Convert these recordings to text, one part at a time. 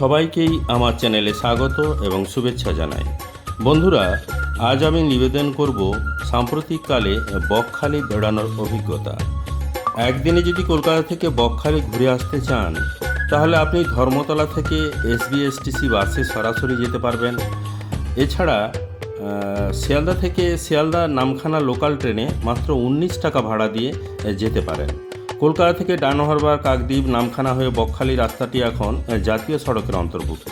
সবাইকেই আমার চ্যানেলে স্বাগত এবং শুভেচ্ছা জানাই। বন্ধুরা, আজ আমি নিবেদন করব সাম্প্রতিককালে বকখালি বেড়ানোর অভিজ্ঞতা। একদিনে যদি কলকাতা থেকে বকখালি ঘুরে আসতে চান, তাহলে আপনি ধর্মতলা থেকে এসবিএসটিসি বাসে সরাসরি যেতে পারবেন। এছাড়া শিয়ালদা থেকে শিয়ালদা নামখানা লোকাল ট্রেনে মাত্র উনিশ টাকা ভাড়া দিয়ে যেতে পারেন। কলকাতা থেকে ডানহারবার কাকদ্বীপ নামখানা হয়ে বকখালি রাস্তাটি এখন জাতীয় সড়কের অন্তর্ভুক্ত।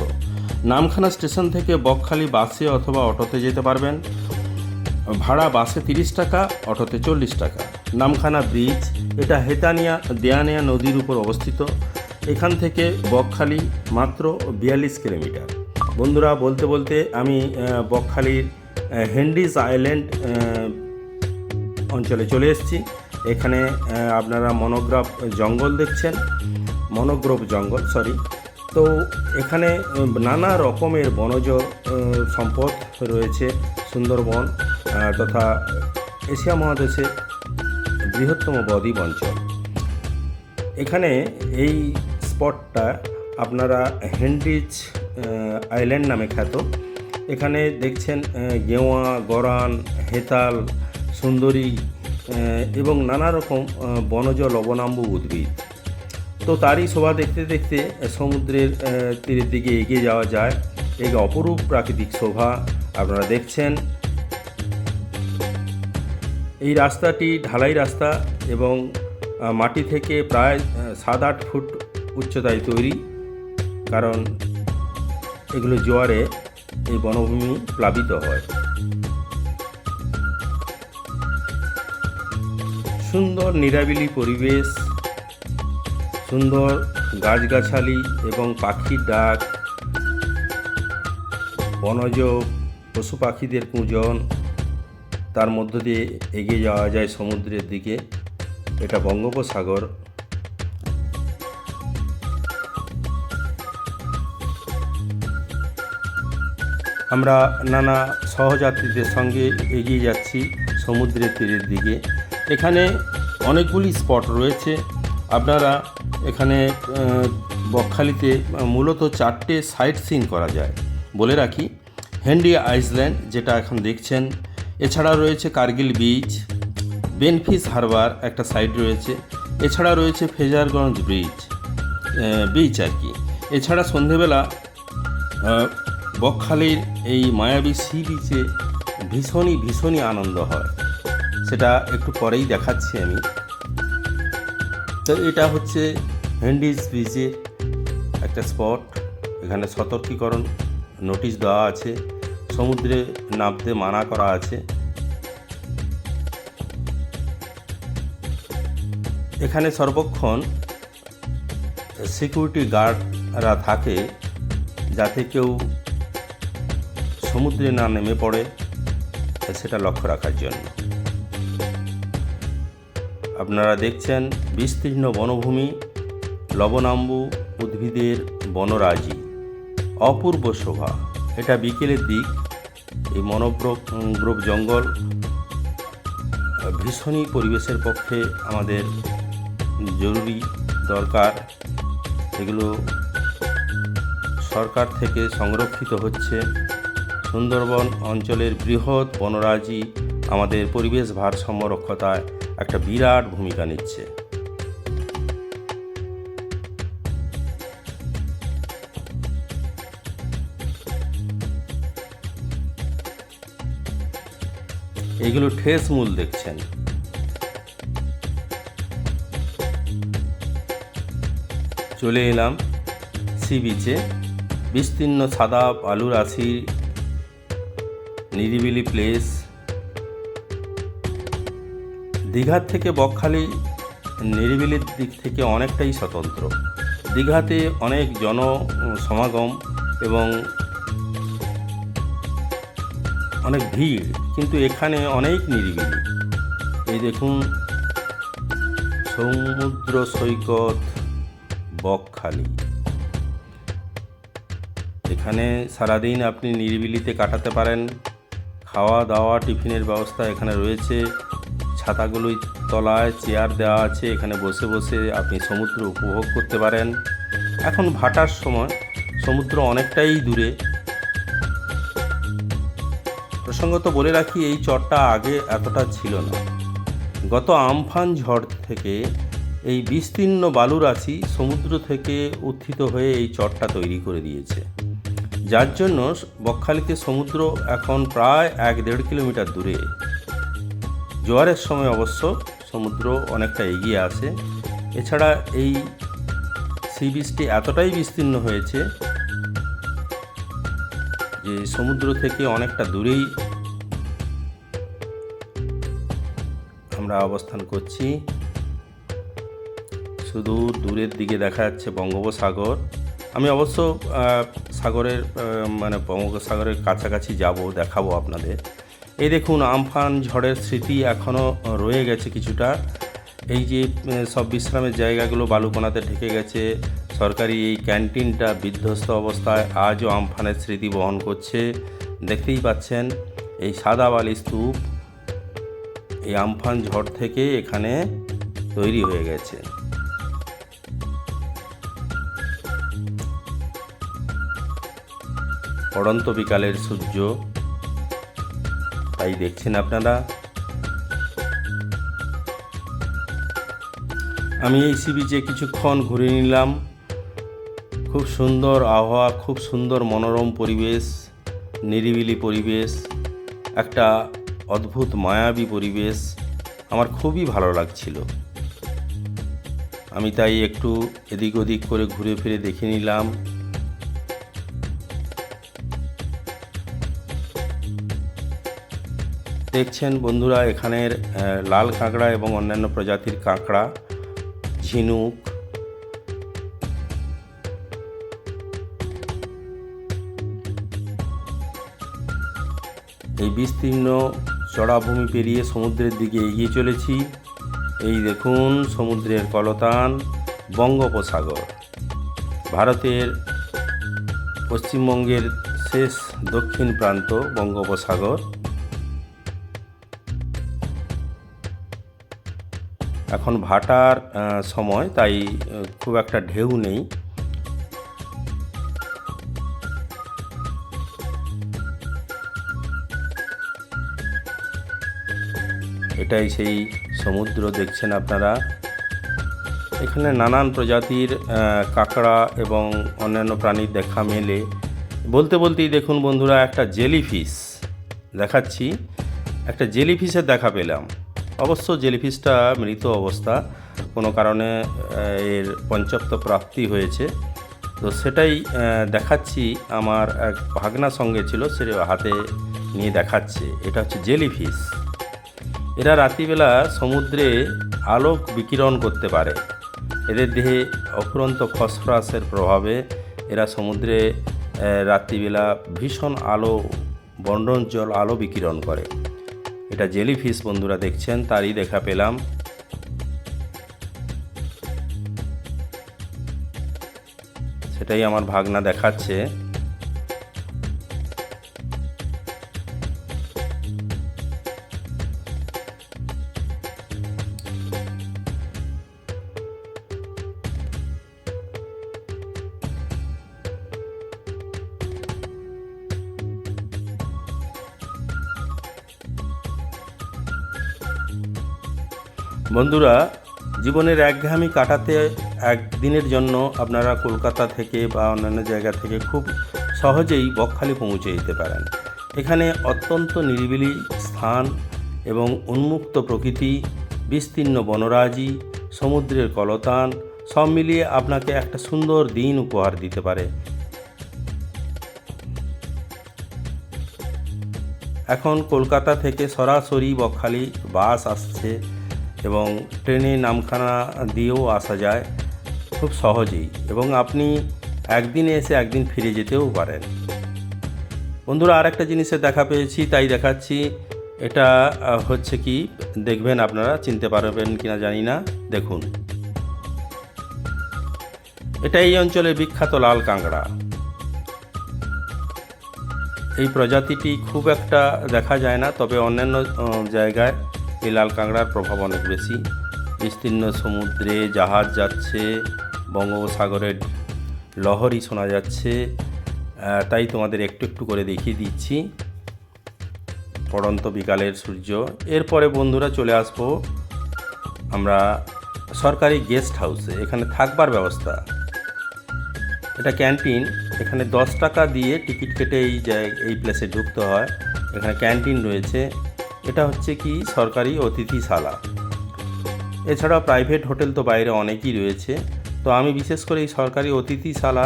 নামখানা স্টেশন থেকে বকখালি বাসে অথবা অটোতে যেতে পারবেন। ভাড়া বাসে তিরিশ টাকা, অটোতে চল্লিশ টাকা। নামখানা ব্রিজ, এটা হেতানিয়া, দেয়ানিয়া নদীর উপর অবস্থিত। এখান থেকে বকখালি মাত্র বিয়াল্লিশ কিলোমিটার। বন্ধুরা, বলতে বলতে আমি বকখালির হেন্ডিস আইল্যান্ড অঞ্চলে চলে এসেছি। এখানে আপনারা মনোগ্রাফ জঙ্গল দেখছেন, মনোগ্রোভ জঙ্গল সরি তো এখানে নানা রকমের বনজ সম্পদ রয়েছে, সুন্দরবন তথা এশিয়া মহাদেশে বৃহত্তম বদ্বীপ অঞ্চল। এখানে এই স্পটটা আপনারা হেনরিচ আইল্যান্ড নামে খ্যাত। এখানে দেখছেন গেওয়া, গরান, হেতাল, সুন্দরী এবং নানা রকম বনজ লবণাম্বু উদ্ভিদ। তো তারই শোভা দেখতে দেখতে সমুদ্রের তীরের দিকে এগিয়ে যাওয়া যায়। এই অপরূপ প্রাকৃতিক শোভা আপনারা দেখছেন। এই রাস্তাটি ঢালাই রাস্তা এবং মাটি থেকে প্রায় সাত আট ফুট উচ্চতায় তৈরি। কারণ এগুলো জোয়ারে এই বনভূমি প্লাবিত হয়। সুন্দর নিরাবিলি পরিবেশ, সুন্দর গাছগাছালি এবং পাখির ডাক, বনজ পশু পাখিদের কুঁজন তার মধ্য দিয়ে এগিয়ে যাওয়া যায় সমুদ্রের দিকে। এটা বঙ্গোপসাগর। আমরা নানা সহযাত্রীদের সঙ্গে এগিয়ে যাচ্ছি সমুদ্রের তীরের দিকে। এখানে অনেকগুলি স্পট রয়েছে। আপনারা এখানে বকখালিতে মূলত চারটে সাইট সিন করা যায়। বলে রাখি, হেনরি আইসল্যান্ড যেটা এখন দেখছেন, এছাড়া রয়েছে কার্গিল বিচ, বেনফিস হারবার একটা সাইড রয়েছে, এছাড়া রয়েছে ফেজারগঞ্জ ব্রিজ বিচ আর কি। এছাড়া সন্ধেবেলা বকখালির এই মায়াবী সি বিচে ভীষণই ভীষণই আনন্দ হয়। সেটা একটু পরেই দেখাচ্ছি আমি। তো এটা হচ্ছে হ্যান্ডিজ বিচের একটা স্পট এখানে সতর্কীকরণ নোটিশ দেওয়া আছে, সমুদ্রে নামতে মানা করা আছে। এখানে সর্বক্ষণ সিকিউরিটি গার্ডরা থাকে, যাতে কেউ সমুদ্রে না নেমে পড়ে, সেটা লক্ষ্য রাখার জন্য। আপনারা দেখছেন বিস্তীর্ণ বনভূমি, লবণাম্বু উদ্ভিদের বনরাজি। অপূর্ব শোভা। এটা বিকেলের দিক। এই মনোগ্রোভ গ্রোভ জঙ্গল ভীষণই পরিবেশের পক্ষে আমাদের জরুরি, দরকার। এগুলো সরকার থেকে সংরক্ষিত হচ্ছে। সুন্দরবন অঞ্চলের বৃহৎ বনরাজি আমাদের পরিবেশ ভারসাম্য রক্ষতায় একটা বিরাট ভূমিকা নিচ্ছে। এগুলো ঠেস মূল দেখছেন। চলে এলাম সি বিচে। বিস্তীর্ণ সাদা আলু রাশি নিরিবিলি প্লেস দীঘার থেকে বকখালি নিরিবিলির দিক থেকে অনেকটাই স্বতন্ত্র। দীঘাতে অনেক জন সমাগম এবং অনেক ভিড়, কিন্তু এখানে অনেক নিরিবিলি। এই দেখুন, সমুদ্র সৈকত বকখালি। এখানে সারাদিন আপনি নিরিবিলিতে কাটাতে পারেন। খাওয়া দাওয়া টিফিনের ব্যবস্থা এখানে রয়েছে। ছাতাগুলোই তলায় চেয়ার দেওয়া আছে, এখানে বসে বসে আপনি সমুদ্র উপভোগ করতে পারেন। এখন ভাটার সময়, সমুদ্র অনেকটাই দূরে। প্রসঙ্গত বলে রাখি, এই চরটা আগে এতটা ছিল না। গত আমফান ঝড় থেকে এই বিস্তীর্ণ বালুরাশি সমুদ্র থেকে উত্থিত হয়ে এই চরটা তৈরি করে দিয়েছে। যার জন্য বকখালিতে সমুদ্র এখন প্রায় এক দেড় কিলোমিটার দূরে। জোয়ারের সময় অবশ্য সমুদ্র অনেকটা এগিয়ে আসে এছাড়া এই সি বিচটি এতটাই বিস্তীর্ণ হয়েছে যে সমুদ্র থেকে অনেকটা দূরেই আমরা অবস্থান করছি। শুধু দূরের দিকে দেখা যাচ্ছে বঙ্গোপসাগর। আমি অবশ্য সাগরের মানে বঙ্গোপসাগরের কাছাকাছি যাব, দেখাবো আপনাদের। এই দেখুন, আমফান ঝড়ের স্মৃতি এখনও রয়ে গেছে কিছুটা। এই যে সব বিশ্রামের জায়গাগুলো বালুকোনাতে ঢেকে গেছে। সরকারি এই ক্যান্টিনটা বিধ্বস্ত অবস্থায় আজও আমফানের স্মৃতি বহন করছে। দেখতেই পাচ্ছেন, এই সাদা বালি স্তূপ এই আমফান ঝড় থেকে এখানে তৈরি হয়ে গেছে। পড়ন্ত বিকালের সূর্য তাই দেখছেন আপনারা? আমি এই সি বিচে কিছুক্ষণ ঘুরে নিলাম। খুব সুন্দর আবহাওয়া, খুব সুন্দর মনোরম পরিবেশ, নিরিবিলি পরিবেশ, একটা অদ্ভুত মায়াবী পরিবেশ আমার খুবই ভালো লাগছিল। আমি তাই একটু এদিক ওদিক করে ঘুরে ফিরে দেখে নিলাম। দেখছেন বন্ধুরা এখানের লাল কাঁকড়া এবং অন্যান্য প্রজাতির কাঁকড়া, ঝিনুক। এই বিস্তীর্ণ চড়াভূমি পেরিয়ে সমুদ্রের দিকে এগিয়ে চলেছি। এই দেখুন সমুদ্রের কলতান, বঙ্গোপসাগর। ভারতের পশ্চিমবঙ্গের শেষ দক্ষিণ প্রান্ত বঙ্গোপসাগর। এখন ভাটার সময়, তাই খুব একটা ঢেউ নেই। এটাই সেই সমুদ্র, দেখছেন আপনারা? এখানে নানান প্রজাতির কাঁকড়া এবং অন্যান্য প্রাণীর দেখা মেলে। বলতে বলতেই দেখুন বন্ধুরা, একটা জেলিফিশ দেখাচ্ছি। একটা জেলিফিশের দেখা পেলাম। অবশ্য জেলিফিশটা মৃত অবস্থা, কোনো কারণে এর পঞ্চপ্ত প্রাপ্তি হয়েছে। তো সেটাই দেখাচ্ছি, আমার এক ভাগনা সঙ্গে ছিল, সে হাতে নিয়ে দেখাচ্ছে। এটা হচ্ছে জেলিফিশ। এরা রাত্রিবেলা সমুদ্রে আলোক বিকিরণ করতে পারে। এদের দেহে অফুরন্ত ফসফরাসের প্রভাবে এরা সমুদ্রে রাত্রিবেলা ভীষণ আলো বন্ডন জল আলো বিকিরণ করে। এটা জেলি ফিস বন্ধুরা দেখছেন তারই দেখা পেলাম। সেটাই আমার ভাগনা দেখাচ্ছে। বন্ধুরা, জীবনের একঘেয়ামি কাটাতে একদিনের জন্য আপনারা কলকাতা থেকে বা অন্যান্য জায়গা থেকে খুব সহজেই বকখালি পৌঁছে যেতে পারেন। এখানে অত্যন্ত নিরিবিলি স্থান এবং উন্মুক্ত প্রকৃতি, বিস্তীর্ণ বনরাজি, সমুদ্রের কলতান, সব মিলিয়ে আপনাকে একটা সুন্দর দিন উপহার দিতে পারে। এখন কলকাতা থেকে সরাসরি বকখালি বাস আসছে। এবং ট্রেনে নামখানা দিয়েও আসা যায় খুব সহজেই এবং আপনি একদিনে এসে একদিন ফিরে যেতেও পারেন। বন্ধুরা আর একটা জিনিসের দেখা পেয়েছি, তাই দেখাচ্ছি। এটা হচ্ছে কি, দেখবেন আপনারা, চিনতে পারবেন কিনা জানি না, দেখুন। এটা এই অঞ্চলের বিখ্যাত লাল কাঁকড়া। এই প্রজাতিটি খুব একটা দেখা যায় না, তবে অন্যান্য জায়গায় এই লাল কাঁকড়ার প্রভাব অনেক বেশি। বিস্তীর্ণ সমুদ্রে জাহাজ যাচ্ছে, বঙ্গোপসাগরের লহরই শোনা যাচ্ছে। তাই তোমাদের একটু একটু করে দেখিয়ে দিচ্ছি। পড়ন্ত বিকালের সূর্য। এরপরে বন্ধুরা চলে আসব আমরা সরকারি গেস্ট হাউসে। এখানে থাকবার ব্যবস্থা। এটা ক্যান্টিন। এখানে দশ টাকা দিয়ে টিকিট কেটে এই এই প্লেসে ঢুকতে হয়। এখানে ক্যান্টিন রয়েছে। এটা হচ্ছে কি সরকারি অতিথিশালা। এছাড়া প্রাইভেট হোটেল তো বাইরে অনেকই রয়েছে। তো আমি বিশেষ করে এই সরকারি অতিথিশালা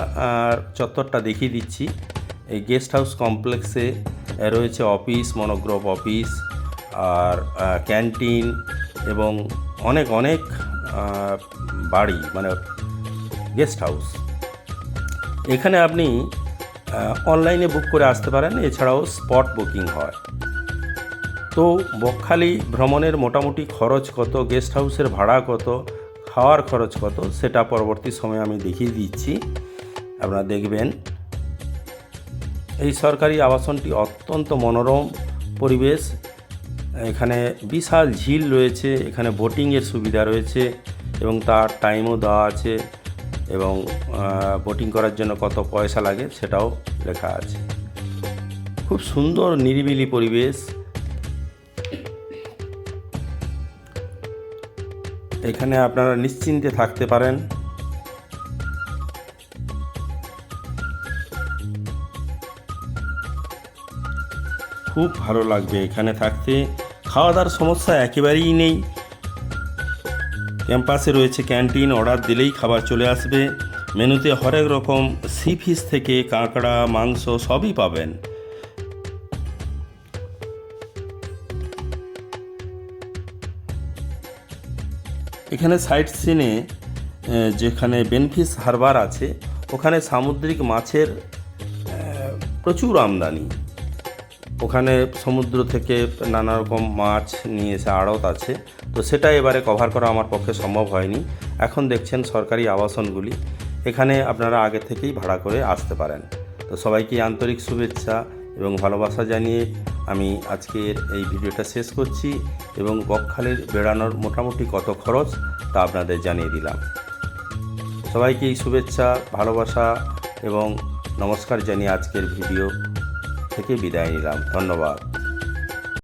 চত্বরটা দেখিয়ে দিচ্ছি। এই গেস্ট হাউস কমপ্লেক্সে রয়েছে অফিস মনোগ্রোভ অফিস আর ক্যান্টিন এবং অনেক অনেক বাড়ি মানে গেস্ট হাউস এখানে আপনি অনলাইনে বুক করে আসতে পারেন। এছাড়াও স্পট বুকিং হয়। তো বকখালি ভ্রমণের মোটামুটি খরচ কত? গেস্ট হাউসের ভাড়া কত? খাওয়ার খরচ কত? সেটা পরবর্তী সময়ে আমি দেখিয়ে দিচ্ছি। আপনারা দেখবেন, এই সরকারি আবাসনটি অত্যন্ত মনোরম পরিবেশ। এখানে বিশাল ঝিল রয়েছে, এখানে বোটিংয়ের সুবিধা রয়েছে এবং তার টাইমও দেওয়া আছে এবং বোটিং করার জন্য কত পয়সা লাগে সেটাও লেখা আছে। খুব সুন্দর নিরিবিলি পরিবেশ। এখানে আপনারা নিশ্চিন্তে থাকতে পারেন। খুব ভালো লাগবে এখানে থাকতে। খাওয়া দাওয়ার সমস্যা একেবারেই নেই। ক্যাম্পাসে রয়েছে ক্যান্টিন, অর্ডার দিলেই খাবার চলে আসবে। মেনুতে হরেক রকম সি ফিশ থেকে কাঁকড়া, মাংস সবই পাবেন। এখানে সাইট সিনে যেখানে বেনফিস হারবার আছে, ওখানে সামুদ্রিক মাছের প্রচুর আমদানি। ওখানে সমুদ্র থেকে নানা রকম মাছ নিয়ে এসে আড়ত আছে। তো সেটা এবারে কভার করা আমার পক্ষে সম্ভব হয়নি। এখন দেখছেন সরকারি আবাসনগুলি। এখানে আপনারা আগে থেকেই ভাড়া করে আসতে পারেন। তো সবাইকে আন্তরিক শুভেচ্ছা। এবং ভালোবাসা জানিয়ে আমি আজকের এই ভিডিওটা শেষ করছি এবং বকখালের বেড়ানোর মোটামুটি কত খরচ তা আপনাদের জানিয়ে দিলাম। সবাইকে শুভেচ্ছা, ভালোবাসা এবং নমস্কার জানিয়ে আজকের ভিডিও থেকে বিদায় নিলাম। ধন্যবাদ।